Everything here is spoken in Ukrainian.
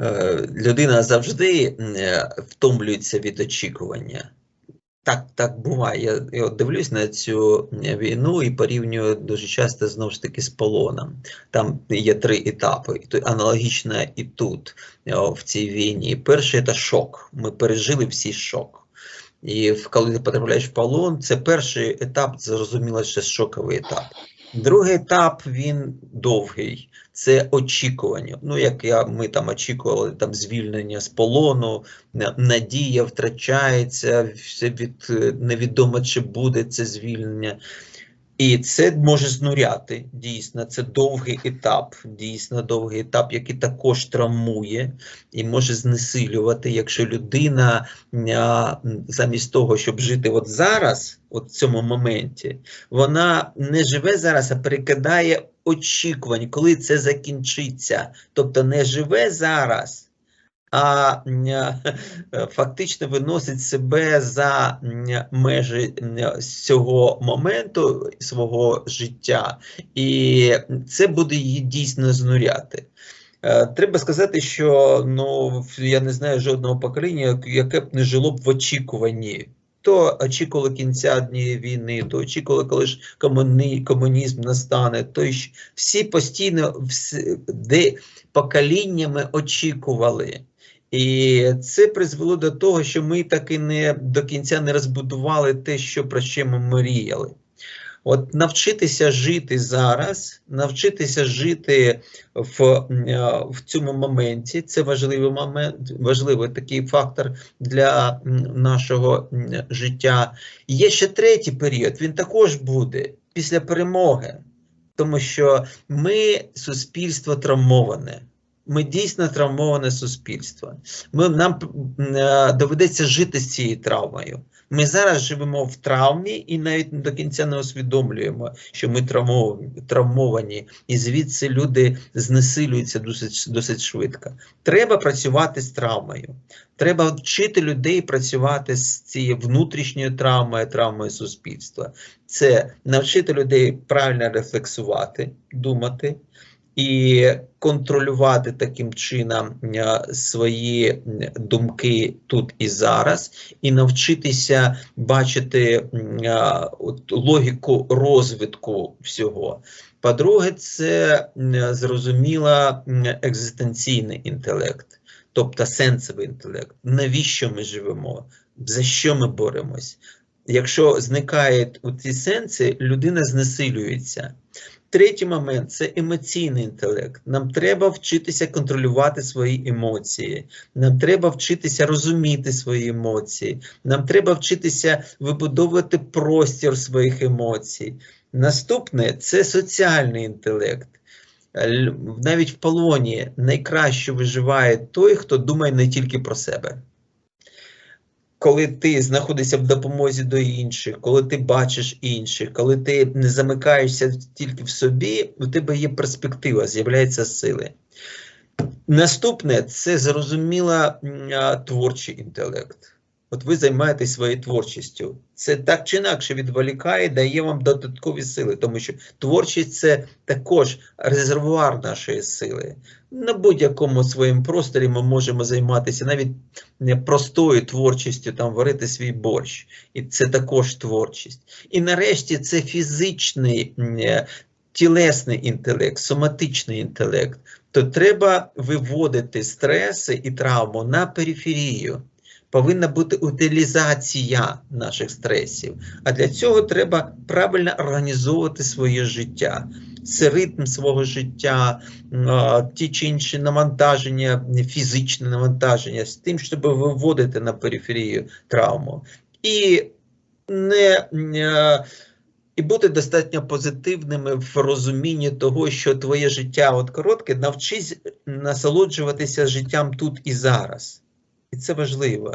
Е, людина завжди е, втомлюється від очікування. Так, так буває. Я, от дивлюсь на цю війну і порівнюю дуже часто знову ж таки з полоном. Там є три етапи. Аналогічно і тут, е, в цій війні. Перший це шок. Ми пережили всі шок. І коли ти потрапляєш в полон, це перший етап, зрозуміло, що шоковий етап. Другий етап він довгий, це очікування. Ну, як я, ми там очікували там звільнення з полону, надія втрачається, все від е, невідомо, чи буде це звільнення. І це може знуряти, дійсно, це довгий етап, дійсно довгий етап, який також травмує і може знесилювати, якщо людина замість того, щоб жити от зараз, от в цьому моменті, вона не живе зараз, а перекидає очікувань, коли це закінчиться. Тобто не живе зараз, а е, фактично виносить себе за межі цього моменту свого життя, і це буде її дійсно знуряти. Е, Треба сказати, що ну я не знаю жодного покоління, яке б не жило б в очікуванні. То очікували кінця однієї війни, то очікували, коли ж комуні, комунізм настане, то й всі постійно всі, де поколіннями очікували. І це призвело до того, що ми так і не до кінця не розбудували те, що про що ми мріяли. От навчитися жити зараз, навчитися жити в, е, в цьому моменті, це важливий момент, важливий такий фактор для нашого життя. Є ще третій період, він також буде після перемоги, тому що ми суспільство травмоване. Ми дійсно травмоване суспільство. Ми, нам е, доведеться жити з цією травмою. Ми зараз живемо в травмі і навіть до кінця не усвідомлюємо, що ми травмовані, і звідси люди знесилюються досить, досить швидко. Треба працювати з травмою. Треба вчити людей працювати з цією внутрішньою травмою, травмою суспільства. Це навчити людей правильно рефлексувати, думати і контролювати таким чином е, свої думки тут і зараз, і навчитися бачити е, логіку розвитку всього. По-друге, це зрозуміло екзистенційний інтелект, тобто сенсовий інтелект. Навіщо ми живемо? За що ми боремось? Якщо зникають ці сенси, людина знесилюється. Третій момент це емоційний інтелект. Нам треба вчитися контролювати свої емоції. Нам треба вчитися розуміти свої емоції. Нам треба вчитися вибудовувати простір своїх емоцій. Наступне це соціальний інтелект. Навіть в полоні найкраще виживає той, хто думає не тільки про себе коли ти знаходишся в допомозі до інших, коли ти бачиш інших, коли ти не замикаєшся тільки в собі, у тебе є перспектива, з'являються сили. Наступне це зрозуміла творчий інтелект. От ви займаєтесь своєю творчістю. Це так чи інакше відволікає, дає вам додаткові сили, тому що творчість це також резервуар нашої сили. На будь-якому своєму просторі ми можемо займатися навіть не простою творчістю, там варити свій борщ. І це також творчість. І нарешті це фізичний, е, тілесний інтелект, соматичний інтелект. То треба виводити стреси і травму на периферію. Повинна бути утилізація наших стресів. А для цього треба правильно організовувати своє життя. Це ритм свого життя, ті чи інші навантаження, фізичне навантаження, з тим, щоб виводити на периферію травму. І не і бути достатньо позитивними в розумінні того, що твоє життя от коротке, навчись насолоджуватися життям тут і зараз. І це важливо.